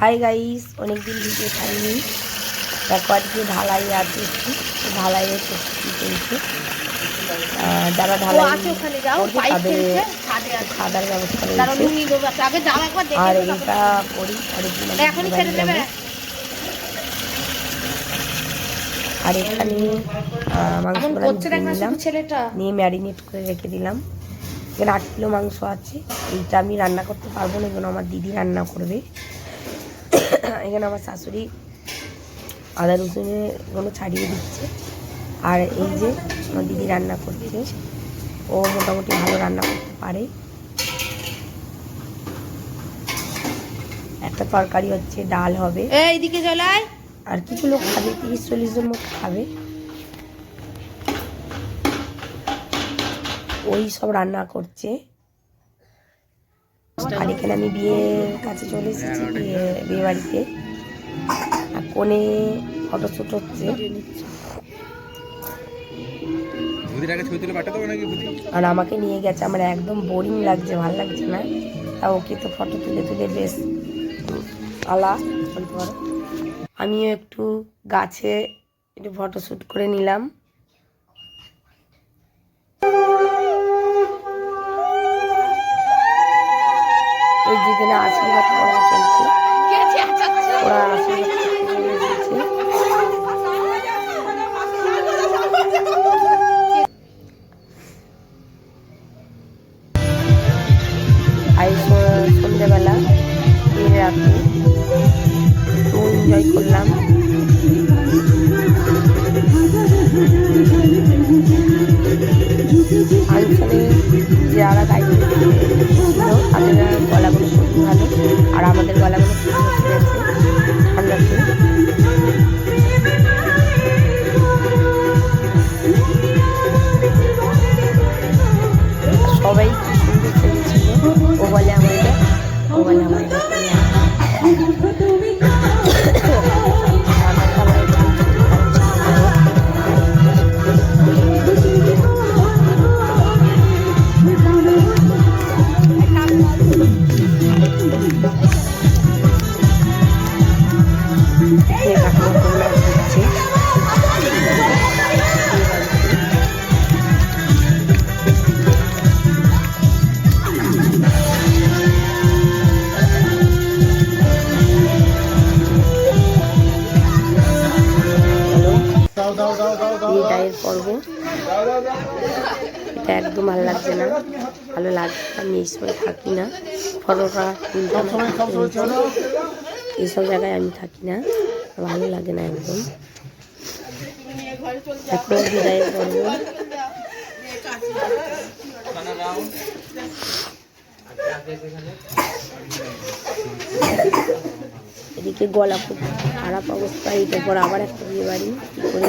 Hi guys অনেকদিন video ছাড়িনি। দেখো আজকে ঢালাই আছে একটু ঢালাইয়ের প্রস্তুতি চলছে যারা ঢালাই তাদের খাদার ব্যবস্থা রয়েছে। আর এটা করি পরের দিন আমি এখনই বাড়ি ছেড়ে দেবে যাব। আর এখানে মাংস নিয়ে ম্যারিনেট করে রেখে দিলাম। এখানে আট কিলো মাংস আছে। এইটা আমি রান্না করতে পারব না এগুলো আমার দিদি রান্না করবে। এখানে আমার শাশুড়ি আদা রসুনগুলো ছাড়িয়ে দিচ্ছে। আর এই যে আমার দিদি রান্না করছে ও মোটামুটি ভালো রান্না করতে পারে। একটা তরকারি হচ্ছে ডাল হবে। এইদিকে চলাই আর কিছু লোক খাবে তিরিশ চল্লিশ জন মতো খাবে। ওই সব রান্না করছে। আর এখানে আমি বিয়ের কাছে চলে এসেছি বিয়ে বিয়ে বাড়িতে। আর কোণে ফটোশ্যুট হচ্ছে। আর আমাকে নিয়ে গেছে আমার একদম বোরিং লাগছে ভালো লাগছে না। তা ওকে তো ফটো তুলে তুলে বেশ আলা বলতে পারো। আমিও একটু গাছে একটু ফটো শ্যুট করে নিলাম। এই যেখানে আশীর্বাদ করা চলছে ওরা আশীর্বাদ স- সন্ধ্যেবেলা এর রাতে এনজয় করলাম। আর আমাদের গলাগুলো বিদায়ের পর্ব। এটা একদম ভালো লাগছে না। ভালো লাগছে আমি এই সময় থাকি না। ফটোটা। এইসব জায়গায় আমি থাকি না। ভালো লাগে না একদম। এখন বিদায়ের পর্ব এদিকে গলা খুব খারাপ অবস্থা এইটার পর আবার একটা বিয়ে বাড়ি। করে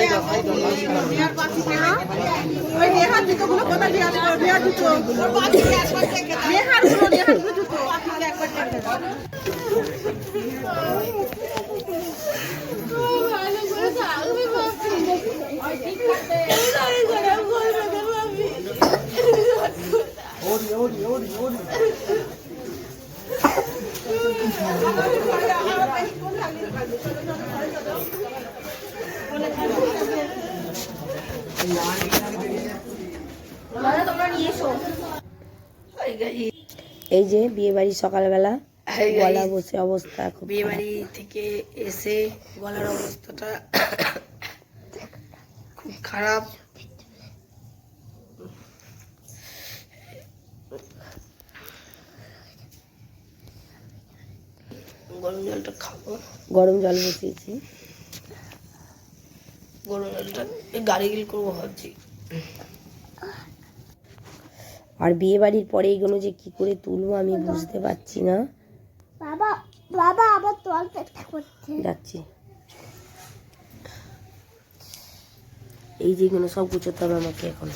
না। ওই। ওই নেহার এই যে বিয়ে বাড়ি সকালবেলা গলা। বসে অবস্থা বিয়ে বাড়ি থেকে এসে গলার অবস্থাটা খুব খারাপ। গরম জলটা খাব। গরম জল বসিয়েছি। গরম জলটা গাড়ি গিল করব ভাবছি। আর বিয়ে বাড়ির পরে এগুলো যে কি করে তুলবো আমি বুঝতে পারছি না। বাবা বাবা আবার তোয়াল পেটটা করছে। যাচ্ছি। এই যেগুলো সব গুছোতে হবে আমাকে এখন।